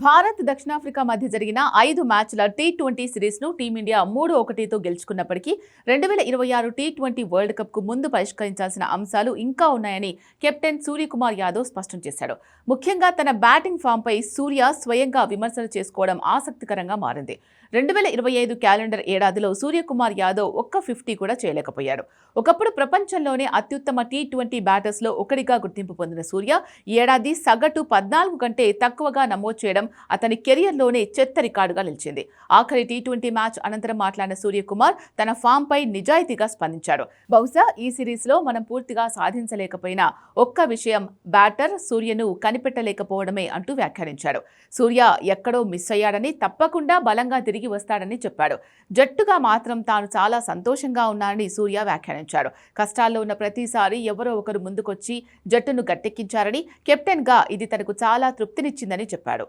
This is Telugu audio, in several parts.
భారత్ దక్షిణాఫ్రికా మధ్య జరిగిన ఐదు మ్యాచ్ల టీ ట్వంటీ సిరీస్ను టీమిండియా మూడు ఒకటితో గెలుచుకున్నప్పటికీ రెండు వేల ఇరవై ఆరు టీ ట్వంటీ వరల్డ్ కప్కు ముందు పరిష్కరించాల్సిన అంశాలు ఇంకా ఉన్నాయని కెప్టెన్ సూర్యకుమార్ యాదవ్ స్పష్టం చేశాడు. ముఖ్యంగా తన బ్యాటింగ్ ఫామ్పై సూర్య స్వయంగా విమర్శలు చేసుకోవడం ఆసక్తికరంగా మారింది. రెండు వేల ఇరవై ఐదు క్యాలెండర్ ఏడాదిలో సూర్యకుమార్ యాదవ్ ఒక్క ఫిఫ్టీ కూడా చేయలేకపోయాడు. ఒకప్పుడు ప్రపంచంలోనే అత్యుత్తమ టీ ట్వంటీ బ్యాటర్స్లో ఒకటిగా గుర్తింపు పొందిన సూర్య ఏడాది సగటు పద్నాలుగు కంటే తక్కువగా నమోదు చేయడం అతని కెరియర్లోనే చెత్త రికార్డుగా నిలిచింది. ఆఖరి టీ ట్వంటీ మ్యాచ్ అనంతరం మాట్లాడిన సూర్యకుమార్ తన ఫామ్పై నిజాయితీగా స్పందించాడు. బహుశా ఈ సిరీస్లో మనం పూర్తిగా సాధించలేకపోయినా ఒక్క విషయం బ్యాటర్ సూర్యను కనిపెట్టలేకపోవడమే అంటూ వ్యాఖ్యానించాడు. సూర్య ఎక్కడో మిస్ అయ్యాడని తప్పకుండా బలంగా తిరిగి వస్తాడని చెప్పాడు. జట్టుగా మాత్రం తాను చాలా సంతోషంగా ఉన్నానని సూర్య వ్యాఖ్యానించాడు. కష్టాల్లో ఉన్న ప్రతిసారి ఎవరో ఒకరు ముందుకొచ్చి జట్టును గట్టెక్కించారని కెప్టెన్గా ఇది తనకు చాలా తృప్తినిచ్చిందని చెప్పాడు.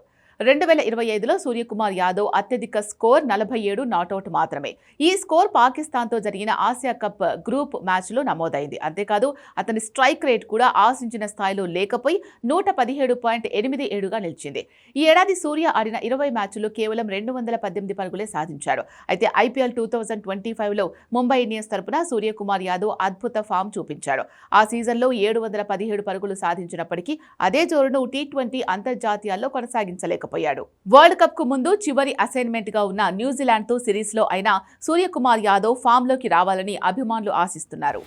రెండు వేల ఇరవై ఐదులో సూర్యకుమార్ యాదవ్ అత్యధిక స్కోర్ నలభై ఏడు నాటౌట్ మాత్రమే. ఈ స్కోర్ పాకిస్తాన్తో జరిగిన ఆసియా కప్ గ్రూప్ మ్యాచ్లో నమోదైంది. అంతేకాదు అతని స్ట్రైక్ రేట్ కూడా ఆశించిన స్థాయిలో లేకపోయి నూట పదిహేడు పాయింట్ ఎనిమిది ఏడుగా నిలిచింది. ఈ ఏడాది సూర్య ఆడిన ఇరవై మ్యాచ్ల్లో కేవలం రెండు వందల పద్దెనిమిది పరుగులే సాధించాడు. అయితే ఐపీఎల్ టూ థౌజండ్ ట్వంటీ ఫైవ్లో ముంబై ఇండియన్స్ తరపున సూర్యకుమార్ యాదవ్ అద్భుత ఫామ్ చూపించాడు. ఆ సీజన్లో ఏడు వందల పదిహేడు పరుగులు సాధించినప్పటికీ అదే జోరును టీ ట్వంటీ అంతర్జాతీయాల్లో కొనసాగించలేకపోయాడు వరల్డ్ కప్కు ముందు చివరి అసైన్మెంట్గా ఉన్న న్యూజిలాండ్తో సిరీస్లో సూర్యకుమార్ యాదవ్ ఫామ్లోకి రావాలని అభిమానులు ఆశిస్తున్నారు.